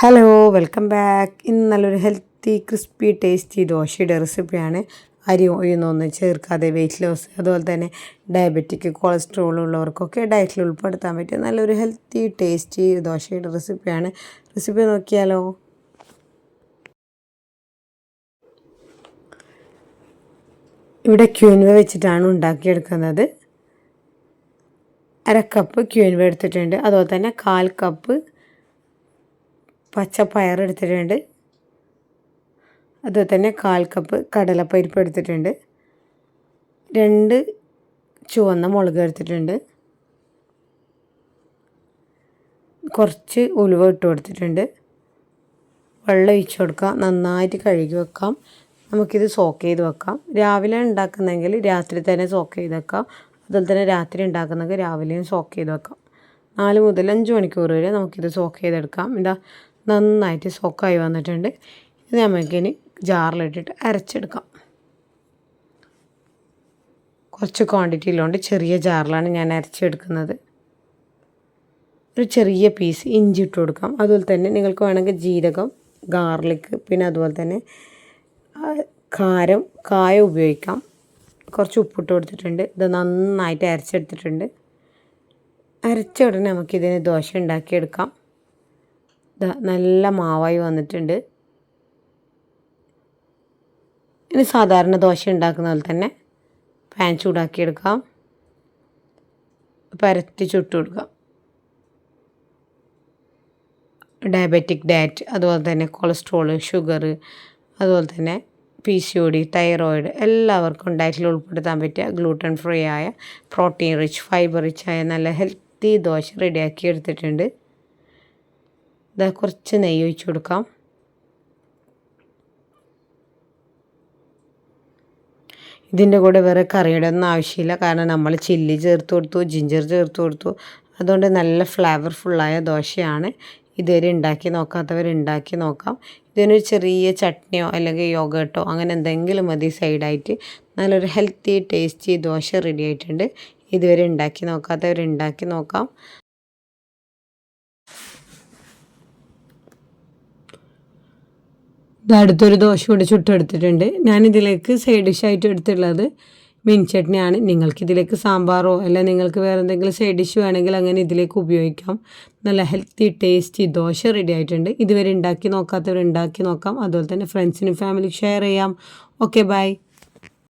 Hello welcome back. ഇന്ന് നല്ലൊരു healthy crispy tasty ദോശയുടെ റെസിപ്പിയാണ്. അരി ഒന്നും ചേർക്കാതെ വെയിറ്റ് ലോസ് അതുപോലെ തന്നെ ഡയബറ്റിക് കൊളസ്ട്രോൾ ഉള്ളവർക്കൊക്കെ ഡയറ്റിൽ ഉൾപ്പെടുത്താൻ പറ്റിയ നല്ലൊരു ഹെൽത്തി ടേസ്റ്റി ദോശയുടെ റെസിപ്പിയാണ്. റെസിപ്പി നോക്കിയാലോ? ഇവിടെ ക്യൂൻവ വെച്ചിട്ടാണ് ഉണ്ടാക്കിയെടുക്കുന്നത്. അര കപ്പ് ക്യൂൻവ എടുത്തിട്ടുണ്ട്. അതുപോലെ തന്നെ കാൽ കപ്പ് പച്ചപ്പയർ എടുത്തിട്ടുണ്ട്. അതുപോലെ തന്നെ കാൽ കപ്പ് കടലപ്പരിപ്പ് എടുത്തിട്ടുണ്ട്. രണ്ട് ചുവന്ന മുളക് എടുത്തിട്ടുണ്ട്. കുറച്ച് ഉലുവ ഇട്ട് കൊടുത്തിട്ടുണ്ട്. വെള്ളം ഒഴിച്ച് കൊടുക്കാം. നന്നായിട്ട് കഴുകി വെക്കാം. നമുക്കിത് സോക്ക് ചെയ്ത് വെക്കാം. രാവിലെ ഉണ്ടാക്കുന്നെങ്കിൽ രാത്രി തന്നെ സോക്ക് ചെയ്ത് വെക്കാം. അതുപോലെ തന്നെ രാത്രി ഉണ്ടാക്കുന്നെങ്കിൽ രാവിലെയും സോക്ക് ചെയ്ത് വെക്കാം. നാല് മുതൽ അഞ്ച് മണിക്കൂർ വരെ നമുക്കിത് സോക്ക് ചെയ്തെടുക്കാം. ഇതാ നന്നായിട്ട് സോക്കായി വന്നിട്ടുണ്ട്. ഇത് നമുക്കിനി ജാറിലിട്ടിട്ട് അരച്ചെടുക്കാം. കുറച്ച് ക്വാണ്ടിറ്റിയിലുണ്ട് ചെറിയ ജാറിലാണ് ഞാൻ അരച്ചെടുക്കുന്നത്. ഒരു ചെറിയ പീസ് ഇഞ്ചി ഇട്ട് കൊടുക്കാം. അതുപോലെ തന്നെ നിങ്ങൾക്ക് വേണമെങ്കിൽ ജീരകം ഗാർലിക് പിന്നെ അതുപോലെ തന്നെ കാരം കായ ഉപയോഗിക്കാം. കുറച്ച് ഉപ്പിട്ട് കൊടുത്തിട്ടുണ്ട്. ഇത് നന്നായിട്ട് അരച്ചെടുത്തിട്ടുണ്ട്. അരച്ച ഉടനെ നമുക്കിതിന് ദോശ ഉണ്ടാക്കിയെടുക്കാം. നല്ല മാവായി വന്നിട്ടുണ്ട്. ഇനി സാധാരണ ദോശ ഉണ്ടാക്കുന്ന പോലെ തന്നെ പാൻ ചൂടാക്കിയെടുക്കാം. പരത്തി ചുട്ടു കൊടുക്കാം. ഡയബറ്റിക് ഡയറ്റ് അതുപോലെ തന്നെ കൊളസ്ട്രോൾ ഷുഗർ അതുപോലെ തന്നെ P C O D thyroid എല്ലാവർക്കും ഡയറ്റിൽ ഉൾപ്പെടുത്താൻ പറ്റിയ ഗ്ലൂട്ടൺ ഫ്രീ ആയ പ്രോട്ടീൻ റിച്ച് ഫൈബർ റിച്ച് ആയ നല്ല ഹെൽത്തി ദോശ റെഡിയാക്കി എടുത്തിട്ടുണ്ട്. ഇതാ കുറച്ച് നെയ്യ് ഒഴിച്ച് കൊടുക്കാം. ഇതിന്റെ കൂടെ വേറെ കറിയുടെ ഒന്നും ആവശ്യമില്ല. കാരണം നമ്മൾ ചില്ലി ചേർത്ത് കൊടുത്തു ജിഞ്ചർ ചേർത്ത് കൊടുത്തു. അതുകൊണ്ട് നല്ല ഫ്ലേവർഫുള്ളായ ദോശയാണ്. ഇതുവരെ ഉണ്ടാക്കി നോക്കാത്തവർ ഉണ്ടാക്കി നോക്കാം. ഇതിനൊരു ചെറിയ ചട്നിയോ അല്ലെങ്കിൽ യോഗട്ടോ അങ്ങനെ എന്തെങ്കിലും മതി സൈഡായിട്ട്. നല്ലൊരു ഹെൽത്തി ടേസ്റ്റി ദോശ റെഡി ആയിട്ടുണ്ട്. ഇതുവരെ ഉണ്ടാക്കി നോക്കാത്തവർ ഉണ്ടാക്കി നോക്കാം. അടുത്തൊരു ദോശ കൂടി ചുട്ടെടുത്തിട്ടുണ്ട്. ഞാനിതിലേക്ക് സൈഡ് ഡിഷായിട്ട് എടുത്തിട്ടുള്ളത് മീൻ ചട്നിയാണ് നിങ്ങൾക്കിതിലേക്ക് സാമ്പാറോ അല്ല നിങ്ങൾക്ക് വേറെ എന്തെങ്കിലും സൈഡ് ഡിഷ് വേണമെങ്കിൽ അങ്ങനെ ഇതിലേക്ക് ഉപയോഗിക്കാം. നല്ല ഹെൽത്തി ടേസ്റ്റി ദോശ റെഡി ആയിട്ടുണ്ട്. ഇതുവരെ ഉണ്ടാക്കി നോക്കാത്തവർ ഉണ്ടാക്കി നോക്കാം. അതുപോലെ തന്നെ ഫ്രണ്ട്സിനും ഫാമിലിക്ക് ഷെയർ ചെയ്യാം. Okay bye